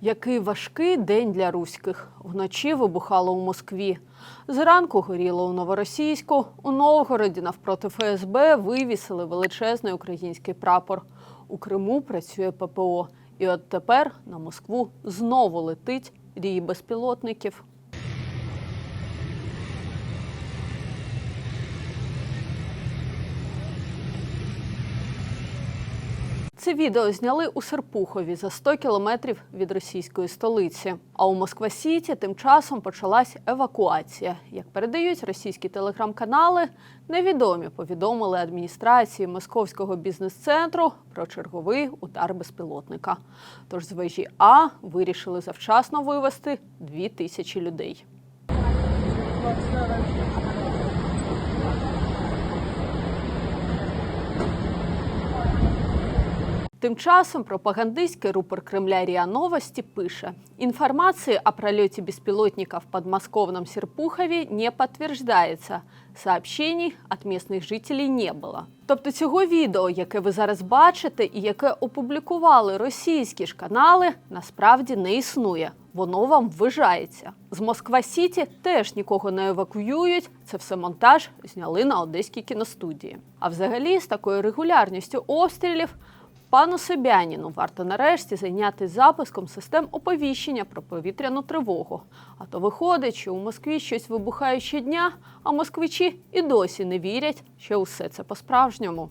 Який важкий день для руських. Вночі вибухало у Москві. Зранку горіло у Новоросійську. У Новгороді навпроти ФСБ вивісили величезний український прапор. У Криму працює ППО. І от тепер на Москву знову летить рій безпілотників. Це відео зняли у Серпухові за 100 кілометрів від російської столиці. А у Москва-Сіті тим часом почалась евакуація. Як передають російські телеграм-канали, невідомі повідомили адміністрації московського бізнес-центру про черговий удар безпілотника. Тож з вежі А вирішили завчасно вивезти дві тисячі людей. Тим часом пропагандистский рупор Кремля РИА Новости пише, информации о пролете беспилотника в подмосковном Серпухове не подтверждается. Сообщений от місцевих жителів не було. Тобто цього відео, яке ви зараз бачите, і яке опублікували російські ж канали, насправді не існує. Воно вам ввижається. З Москва Сіті теж нікого не евакуюють. Це все монтаж зняли на одеській кіностудії. А взагалі, з такою регулярністю обстрілів Пану Собяніну варто нарешті зайнятися запуском систем оповіщення про повітряну тривогу. А то виходить, що у Москві щось вибухає щодня, а москвичі і досі не вірять, що усе це по-справжньому.